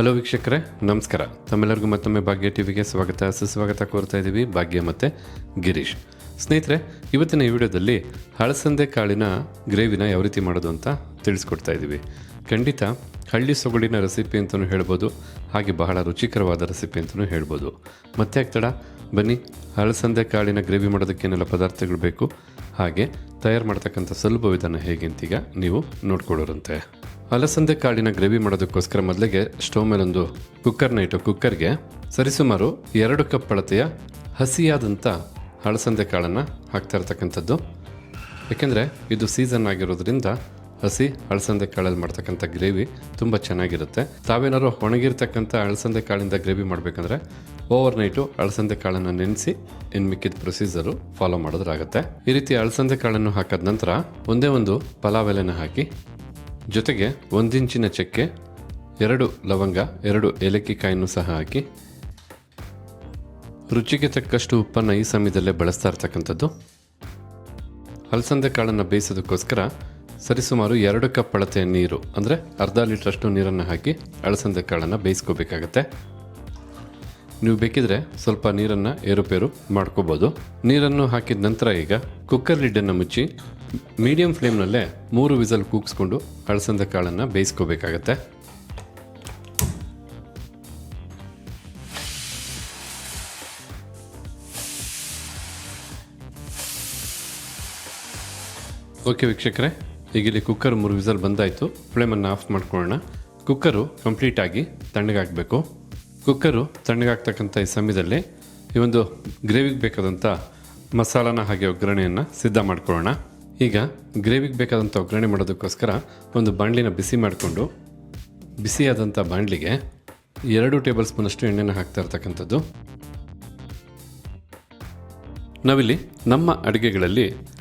Hello ವೀಕ್ಷಕರೇ, ನಮಸ್ಕಾರ. ತಮ್ಮೆಲ್ಲರಿಗೂ ಮತ್ತೊಮ್ಮೆ ಭಾಗ್ಯ ಟಿವಿಗೆ ಸ್ವಾಗತ. ಸುಸ್ವಾಗತ ಕೋರ್ತಾ ಇದ್ದೀವಿ ಭಾಗ್ಯ ಮತ್ತು ಗಿರೀಶ್. ಸ್ನೇಹಿತರೆ, ಇವತ್ತಿನ ಈ ವಿಡಿಯೋದಲ್ಲಿ ಹಳಸಂದೆ ಕಾಳಿನ ಗ್ರೇವಿನ ಯಾವ ರೀತಿ ಮಾಡೋದು ಅಂತ ತಿಳಿಸ್ಕೊಡ್ತಾ ಇದ್ದೀವಿ. ಖಂಡಿತ ಹಳ್ಳಿ ಸೊಗಡಿನ ರೆಸಿಪಿ ಅಂತಲೂ ಹೇಳ್ಬೋದು, ಹಾಗೆ ಬಹಳ ರುಚಿಕರವಾದ ರೆಸಿಪಿ ಅಂತಲೂ ಹೇಳ್ಬೋದು. ಮತ್ತೆ ಆಗ್ತಡ ಬನ್ನಿ, ಹಳಸಂದೆ ಕಾಳಿನ ಗ್ರೇವಿ ಮಾಡೋದಕ್ಕೇನೆಲ್ಲ ಪದಾರ್ಥಗಳು ಬೇಕು, ಹಾಗೆ ತಯಾರು ಮಾಡ್ತಕ್ಕಂಥ ಸುಲಭ ವಿಧಾನ ಹೇಗೆ ಅಂತೀಗ ನೀವು ನೋಡ್ಕೊಳ್ಳೋರಂತೆ. ಅಲಸಂದೆ ಕಾಳಿನ ಗ್ರೇವಿ ಮಾಡೋದಕ್ಕೋಸ್ಕರ ಮೊದಲಿಗೆ ಸ್ಟವ್ ಮೇಲೊಂದು ಕುಕ್ಕರ್ನ ಇಟ್ಟು ಕುಕ್ಕರ್ಗೆ ಸರಿಸುಮಾರು ಎರಡು ಕಪ್ ಅಳತೆಯ ಹಸಿಯಾದಂಥ ಹಳಸಂದೆ ಕಾಳನ್ನು ಹಾಕ್ತಾ ಇರ್ತಕ್ಕಂಥದ್ದು. ಯಾಕೆಂದರೆ ಇದು ಸೀಸನ್ ಆಗಿರೋದ್ರಿಂದ ಹಸಿ ಅಳಸಂದೆ ಕಾಳಲ್ಲಿ ಮಾಡ್ತಕ್ಕಂಥ ಗ್ರೇವಿ ತುಂಬ ಚೆನ್ನಾಗಿರುತ್ತೆ. ತಾವೇನಾದ್ರು ಒಣಗಿರ್ತಕ್ಕಂಥ ಅಳಸಂದೆ ಕಾಳಿಂದ ಗ್ರೇವಿ ಮಾಡಬೇಕಂದ್ರೆ ಓವರ್ ನೈಟು ಅಳಸಂದೆ ಕಾಳನ್ನು ನೆನೆಸಿ ಇನ್ನು ಮಿಕ್ಕಿದ ಪ್ರೊಸೀಜರು ಫಾಲೋ ಮಾಡೋದ್ರಾಗುತ್ತೆ ಈ ರೀತಿ ಅಳಸಂದೆ ಕಾಳನ್ನು ಹಾಕಿದ ನಂತರ ಒಂದೇ ಒಂದು ಪಲಾವ್ ಎಲೆನ ಹಾಕಿ ಜೊತೆಗೆ ಒಂದಿಂಚಿನ ಚಕ್ಕೆ, ಎರಡು ಲವಂಗ, ಎರಡು ಏಲಕ್ಕಿ ಕಾಯನ್ನು ಸಹ ಹಾಕಿ ರುಚಿಗೆ ತಕ್ಕಷ್ಟು ಉಪ್ಪನ್ನು ಈ ಸಮಯದಲ್ಲೇ ಬಳಸ್ತಾ ಇರ್ತಕ್ಕಂಥದ್ದು. ಅಲಸಂದೆ ಕಾಳನ್ನು ಬೇಯಿಸೋದಕ್ಕೋಸ್ಕರ ಸರಿಸುಮಾರು ಎರಡು ಕಪ್ ಅಳತೆಯ ನೀರು, ಅಂದರೆ ಅರ್ಧ ಲೀಟ್ರಷ್ಟು ನೀರನ್ನು ಹಾಕಿ ಅಳಸಂದೆ ಕಾಳನ್ನು ಬೇಯಿಸ್ಕೋಬೇಕಾಗತ್ತೆ. ನೀವು ಬೇಕಿದ್ರೆ ಸ್ವಲ್ಪ ನೀರನ್ನು ಏರುಪೇರು ಮಾಡ್ಕೋಬೋದು. ನೀರನ್ನು ಹಾಕಿದ ನಂತರ ಈಗ ಕುಕ್ಕರ್ ಲಿಡ್ಡನ್ನು ಮುಚ್ಚಿ ಮೀಡಿಯಂ ಫ್ಲೇಮ್ನಲ್ಲೇ ಮೂರು ವಿಸಲ್ ಕೂಗಿಸ್ಕೊಂಡು ಕಳಸಂದ ಕಾಳನ್ನು ಬೇಯಿಸ್ಕೋಬೇಕಾಗತ್ತೆ. ಓಕೆ ವೀಕ್ಷಕರೇ ಈಗ ಇಲ್ಲಿ ಕುಕ್ಕರ್ ಮೂರು ವಿಸಲ್ ಬಂದಾಯಿತು. ಫ್ಲೇಮನ್ನು ಆಫ್ ಮಾಡ್ಕೊಳ್ಳೋಣ. ಕುಕ್ಕರು ಕಂಪ್ಲೀಟಾಗಿ ತಣ್ಣಗಾಗಬೇಕು. ಕುಕ್ಕರು ತಣ್ಣಗಾಗ್ತಕ್ಕಂಥ ಈ ಸಮಯದಲ್ಲಿ ಈ ಒಂದು ಗ್ರೇವಿಗೆ ಬೇಕಾದಂಥ ಮಸಾಲಾನ ಹಾಗೆ ಒಗ್ಗರಣೆಯನ್ನು ಸಿದ್ಧ ಮಾಡ್ಕೊಳ್ಳೋಣ. ಈಗ ಗ್ರೇವಿಗೆ ಬೇಕಾದಂಥ ಒಗ್ಗರಣೆ ಮಾಡೋದಕ್ಕೋಸ್ಕರ ಒಂದು ಬಾಣಲಿನ ಬಿಸಿ ಮಾಡಿಕೊಂಡು ಬಿಸಿಯಾದಂಥ ಬಾಣಲಿಗೆ ಎರಡು ಟೇಬಲ್ ಸ್ಪೂನಷ್ಟು ಎಣ್ಣೆನ ಹಾಕ್ತಾ ಇರ್ತಕ್ಕಂಥದ್ದು. ನಾವಿಲ್ಲಿ ನಮ್ಮ ಅಡುಗೆಗಳಲ್ಲಿ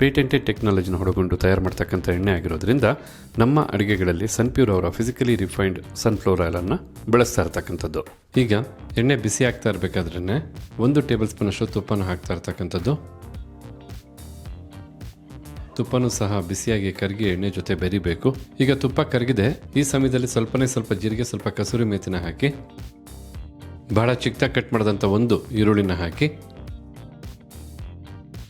ಪೇಟೆಂಟೆಡ್ ಟೆಕ್ನಾಲಜಿನ ಹೊಡಗೊಂಡು ತಯಾರು ಮಾಡ್ತಕ್ಕಂಥ ಎಣ್ಣೆ ಆಗಿರೋದ್ರಿಂದ ನಮ್ಮ ಅಡುಗೆಗಳಲ್ಲಿ ಸನ್ಪ್ಯೂರ್ ಅವರ ಫಿಸಿಕಲಿ ರಿಫೈನ್ಡ್ ಸನ್ಫ್ಲವರ್ ಆಯಿಲನ್ನು ಬಳಸ್ತಾ ಇರ್ತಕ್ಕಂಥದ್ದು. ಈಗ ಎಣ್ಣೆ ಬಿಸಿ ಆಗ್ತಾ ಇರಬೇಕಾದ್ರೆ ಒಂದು ಟೇಬಲ್ ಸ್ಪೂನಷ್ಟು ತುಪ್ಪನ ಹಾಕ್ತಾ ಇರ್ತಕ್ಕಂಥದ್ದು. ತುಪ್ಪನೂ ಸಹ ಬಿಸಿಯಾಗಿ ಕರಗಿ ಎಣ್ಣೆ ಜೊತೆ ಬೆರಿಬೇಕು. ಈಗ ತುಪ್ಪ ಕರಗಿದೆ. ಈ ಸಮಯದಲ್ಲಿ ಸ್ವಲ್ಪನೇ ಸ್ವಲ್ಪ ಜೀರಿಗೆ, ಸ್ವಲ್ಪ ಕಸೂರಿ ಮೇತಿನ ಹಾಕಿ ಬಹಳ ಚಿಕ್ಕದಾಗಿ ಕಟ್ ಮಾಡಿದಂಥ ಒಂದು ಈರುಳ್ಳಿನ ಹಾಕಿ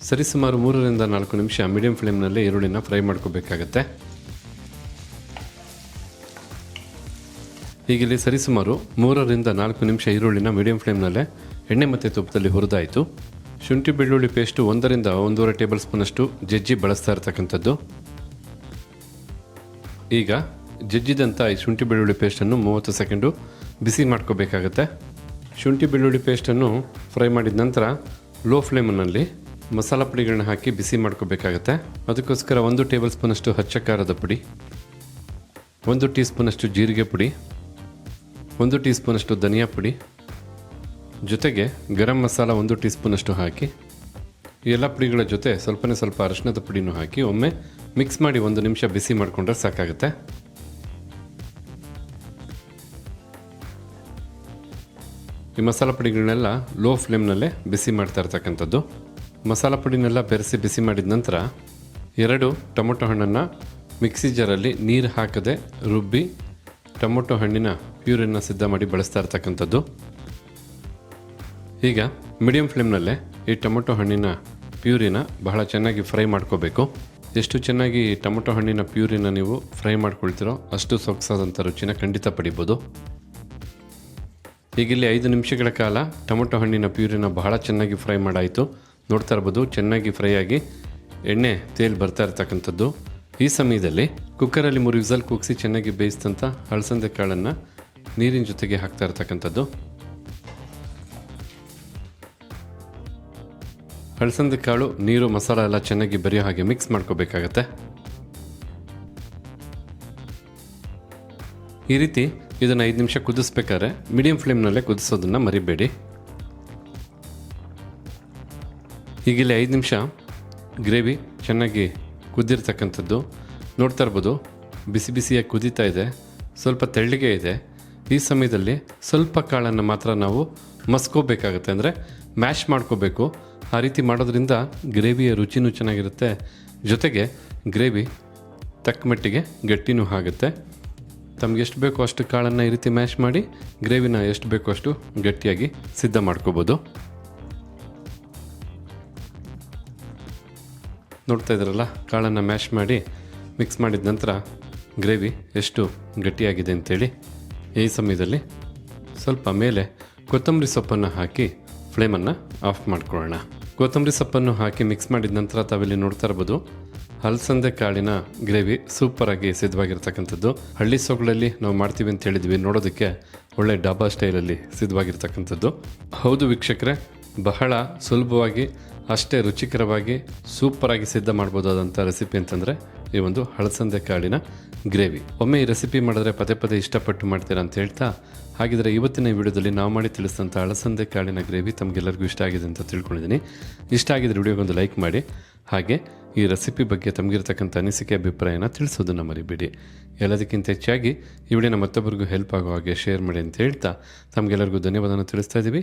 ಸರಿಸುಮಾರು ಮೂರರಿಂದ ನಾಲ್ಕು ನಿಮಿಷ ಮೀಡಿಯಂ ಫ್ಲೇಮ್ನಲ್ಲಿ ಈರುಳ್ಳಿನ ಫ್ರೈ ಮಾಡ್ಕೋಬೇಕಾಗತ್ತೆ. ಈಗಿಲ್ಲಿ ಸರಿಸುಮಾರು ಮೂರರಿಂದ ನಾಲ್ಕು ನಿಮಿಷ ಈರುಳ್ಳಿನ ಮೀಡಿಯಂ ಫ್ಲೇಮ್ನಲ್ಲೇ ಎಣ್ಣೆ ಮತ್ತು ತುಪ್ಪದಲ್ಲಿ ಹುರಿದಾಯಿತು. ಶುಂಠಿ ಬೆಳ್ಳುಳ್ಳಿ ಪೇಸ್ಟು ಒಂದರಿಂದ ಒಂದೂವರೆ ಟೇಬಲ್ ಸ್ಪೂನಷ್ಟು ಜಜ್ಜಿ ಬಳಸ್ತಾ ಇರ್ತಕ್ಕಂಥದ್ದು. ಈಗ ಜಜ್ಜಿದಂಥ ಈ ಶುಂಠಿ ಬೆಳ್ಳುಳ್ಳಿ ಪೇಸ್ಟನ್ನು ಮೂವತ್ತು ಸೆಕೆಂಡು ಬಿಸಿ ಮಾಡ್ಕೋಬೇಕಾಗತ್ತೆ. ಶುಂಠಿ ಬೆಳ್ಳುಳ್ಳಿ ಪೇಸ್ಟನ್ನು ಫ್ರೈ ಮಾಡಿದ ನಂತರ ಲೋ ಫ್ಲೇಮ್ನಲ್ಲಿ ಮಸಾಲ ಪುಡಿಗಳನ್ನ ಹಾಕಿ ಬಿಸಿ ಮಾಡ್ಕೋಬೇಕಾಗತ್ತೆ. ಅದಕ್ಕೋಸ್ಕರ ಒಂದು ಟೇಬಲ್ ಸ್ಪೂನಷ್ಟು ಹಚ್ಚ ಖಾರದ ಪುಡಿ, ಒಂದು ಟೀ ಸ್ಪೂನಷ್ಟು ಜೀರಿಗೆ ಪುಡಿ, ಒಂದು ಟೀ ಸ್ಪೂನಷ್ಟು ಧನಿಯಾ ಪುಡಿ, ಜೊತೆಗೆ ಗರಂ ಮಸಾಲ ಒಂದು ಟೀ ಸ್ಪೂನಷ್ಟು ಹಾಕಿ ಎಲ್ಲ ಪುಡಿಗಳ ಜೊತೆ ಸ್ವಲ್ಪನೇ ಸ್ವಲ್ಪ ಅರಿಶಿಣದ ಪುಡಿನೂ ಹಾಕಿ ಒಮ್ಮೆ ಮಿಕ್ಸ್ ಮಾಡಿ ಒಂದು ನಿಮಿಷ ಬಿಸಿ ಮಾಡಿಕೊಂಡ್ರೆ ಸಾಕಾಗುತ್ತೆ. ಈ ಮಸಾಲ ಪುಡಿಗಳನ್ನೆಲ್ಲ ಲೋ ಫ್ಲೇಮ್ನಲ್ಲೇ ಬಿಸಿ ಮಾಡ್ತಾ ಇರ್ತಕ್ಕಂಥದ್ದು. ಮಸಾಲ ಪುಡಿನೆಲ್ಲ ಬೆರೆಸಿ ಬಿಸಿ ಮಾಡಿದ ನಂತರ ಎರಡು ಟೊಮೊಟೊ ಹಣ್ಣನ್ನು ಮಿಕ್ಸಿ ಜಾರಲ್ಲಿ ನೀರು ಹಾಕದೆ ರುಬ್ಬಿ ಟೊಮೊಟೊ ಹಣ್ಣಿನ ಪ್ಯೂರನ್ನು ಸಿದ್ಧ ಮಾಡಿ ಬಳಸ್ತಾ ಇರ್ತಕ್ಕಂಥದ್ದು. ಈಗ ಮೀಡಿಯಂ ಫ್ಲೇಮ್ನಲ್ಲೇ ಈ ಟೊಮೊಟೊ ಹಣ್ಣಿನ ಪ್ಯೂರಿನ ಬಹಳ ಚೆನ್ನಾಗಿ ಫ್ರೈ ಮಾಡ್ಕೋಬೇಕು. ಎಷ್ಟು ಚೆನ್ನಾಗಿ ಟೊಮೊಟೊ ಹಣ್ಣಿನ ಪ್ಯೂರಿನ ನೀವು ಫ್ರೈ ಮಾಡ್ಕೊಳ್ತೀರೋ ಅಷ್ಟು ಸೊಗಸಾದಂಥ ರುಚಿನ ಖಂಡಿತ ಪಡಿಬೋದು. ಈಗಿಲ್ಲಿ ಐದು ನಿಮಿಷಗಳ ಕಾಲ ಟೊಮೊಟೊ ಹಣ್ಣಿನ ಪ್ಯೂರಿನ ಬಹಳ ಚೆನ್ನಾಗಿ ಫ್ರೈ ಮಾಡಾಯಿತು. ನೋಡ್ತಾ ಇರ್ಬೋದು, ಚೆನ್ನಾಗಿ ಫ್ರೈ ಆಗಿ ಎಣ್ಣೆ, ತೇಲ್ ಬರ್ತಾ ಇರ್ತಕ್ಕಂಥದ್ದು. ಈ ಸಮಯದಲ್ಲಿ ಕುಕ್ಕರಲ್ಲಿ ಮೂರು ವಿಸಲ್ ಕೂಗಿಸಿ ಚೆನ್ನಾಗಿ ಬೇಯಿಸಿದಂಥ ಹಳಸಂದೆ ಕಾಳನ್ನು ನೀರಿನ ಜೊತೆಗೆ ಹಾಕ್ತಾ ಇರ್ತಕ್ಕಂಥದ್ದು. ಹಳಸಂದೆ ಕಾಳು, ನೀರು, ಮಸಾಲ ಎಲ್ಲ ಚೆನ್ನಾಗಿ ಬರೆಯೋ ಹಾಗೆ ಮಿಕ್ಸ್ ಮಾಡ್ಕೋಬೇಕಾಗತ್ತೆ. ಈ ರೀತಿ ಇದನ್ನು ಐದು ನಿಮಿಷ ಕುದಿಸ್ಬೇಕಾದ್ರೆ ಮೀಡಿಯಂ ಫ್ಲೇಮ್ನಲ್ಲೇ ಕುದಿಸೋದನ್ನು ಮರಿಬೇಡಿ. ಹೀಗಿಲ್ಲಿ ಐದು ನಿಮಿಷ. ಗ್ರೇವಿ ಚೆನ್ನಾಗಿ ಕುದ್ದಿರ್ತಕ್ಕಂಥದ್ದು. ನೋಡ್ತಾ ಇರ್ಬೋದು, ಬಿಸಿ ಬಿಸಿಯಾಗಿ ಕುದೀತಾ ಇದೆ, ಸ್ವಲ್ಪ ತೆಳ್ಳಗೆ ಇದೆ. ಈ ಸಮಯದಲ್ಲಿ ಸ್ವಲ್ಪ ಕಾಳನ್ನು ಮಾತ್ರ ನಾವು ಮಸ್ಕೋಬೇಕಾಗತ್ತೆ. ಅಂದರೆ ಮ್ಯಾಶ್ ಮಾಡ್ಕೋಬೇಕು. ಆ ರೀತಿ ಮಾಡೋದ್ರಿಂದ ಗ್ರೇವಿಯ ರುಚಿನೂ ಚೆನ್ನಾಗಿರುತ್ತೆ. ಜೊತೆಗೆ ಗ್ರೇವಿ ತಕ್ಕ ಮಟ್ಟಿಗೆ ಗಟ್ಟಿನೂ ಆಗುತ್ತೆ. ತಮ್ಗೆ ಎಷ್ಟು ಬೇಕೋ ಅಷ್ಟು ಕಾಳನ್ನು ಈ ರೀತಿ ಮ್ಯಾಶ್ ಮಾಡಿ, ಗ್ರೇವಿನ ಎಷ್ಟು ಬೇಕೋ ಅಷ್ಟು ಗಟ್ಟಿಯಾಗಿ ಸಿದ್ಧ ಮಾಡ್ಕೋಬೋದು. ನೋಡ್ತಾ ಇದ್ರಲ್ಲ, ಕಾಳನ್ನು ಮ್ಯಾಶ್ ಮಾಡಿ ಮಿಕ್ಸ್ ಮಾಡಿದ ನಂತರ ಗ್ರೇವಿ ಎಷ್ಟು ಗಟ್ಟಿಯಾಗಿದೆ ಅಂತೇಳಿ ಈ ಸಮಯದಲ್ಲಿ ಸ್ವಲ್ಪ ಮೇಲೆ ಕೊತ್ತಂಬರಿ ಸೊಪ್ಪನ್ನು ಹಾಕಿ ಫ್ಲೇಮನ್ನು ಆಫ್ ಮಾಡ್ಕೊಳ್ಳೋಣ. ಕೊತ್ತಂಬರಿ ಸೊಪ್ಪನ್ನು ಹಾಕಿ ಮಿಕ್ಸ್ ಮಾಡಿದ ನಂತರ ತಾವಿಲ್ಲಿ ನೋಡ್ತಾ ಇರ್ಬೋದು, ಹಲಸಂದೆ ಕಾಳಿನ ಗ್ರೇವಿ ಸೂಪರಾಗಿ ಸಿದ್ಧವಾಗಿರ್ತಕ್ಕಂಥದ್ದು. ಹಳ್ಳಿ ಸೊಗಳಲ್ಲಿ ನಾವು ಮಾಡ್ತೀವಿ ಅಂತ ಹೇಳಿದ್ವಿ, ನೋಡೋದಕ್ಕೆ ಒಳ್ಳೆ ಡಾಬಾ ಸ್ಟೈಲಲ್ಲಿ ಸಿದ್ಧವಾಗಿರ್ತಕ್ಕಂಥದ್ದು. ಹೌದು ವೀಕ್ಷಕರೇ, ಬಹಳ ಸುಲಭವಾಗಿ ಅಷ್ಟೇ ರುಚಿಕರವಾಗಿ ಸೂಪರಾಗಿ ಸಿದ್ಧ ಮಾಡ್ಬೋದಾದಂಥ ರೆಸಿಪಿ ಅಂತಂದರೆ ಈ ಒಂದು ಹಳಸಂದೆ ಕಾಳಿನ ಗ್ರೇವಿ ಒಮ್ಮೆ ಈ ರೆಸಿಪಿ ಮಾಡಿದ್ರೆ ಪದೇ ಪದೇ ಇಷ್ಟಪಟ್ಟು ಮಾಡ್ತೀರಾ ಅಂತ ಹೇಳ್ತಾ, ಹಾಗಿದ್ರೆ ಇವತ್ತಿನ ಈ ವಿಡಿಯೋದಲ್ಲಿ ನಾವು ಮಾಡಿ ತಿಳಿಸಿದಂಥ ಹಳಸಂದೆ ಕಾಳಿನ ಗ್ರೇವಿ ತಮಗೆಲ್ಲರಿಗೂ ಇಷ್ಟ ಆಗಿದೆ ಅಂತ ತಿಳ್ಕೊಂಡಿದ್ದೀನಿ. ಇಷ್ಟ ಆಗಿದ್ರೆ ವಿಡಿಯೋಗೊಂದು ಲೈಕ್ ಮಾಡಿ, ಹಾಗೆ ಈ ರೆಸಿಪಿ ಬಗ್ಗೆ ತಮಗಿರ್ತಕ್ಕಂಥ ಅನಿಸಿಕೆ, ಅಭಿಪ್ರಾಯನ ತಿಳಿಸೋದನ್ನು ಮರಿಬೇಡಿ. ಎಲ್ಲದಕ್ಕಿಂತ ಹೆಚ್ಚಾಗಿ ಈ ವಿಡಿಯೋನ ಮತ್ತೊಬ್ಬರಿಗೂ ಹೆಲ್ಪ್ ಆಗೋ ಹಾಗೆ ಶೇರ್ ಮಾಡಿ ಅಂತ ಹೇಳ್ತಾ, ತಮಗೆಲ್ಲರಿಗೂ ಧನ್ಯವಾದನ ತಿಳಿಸ್ತಾ ಇದ್ದೀವಿ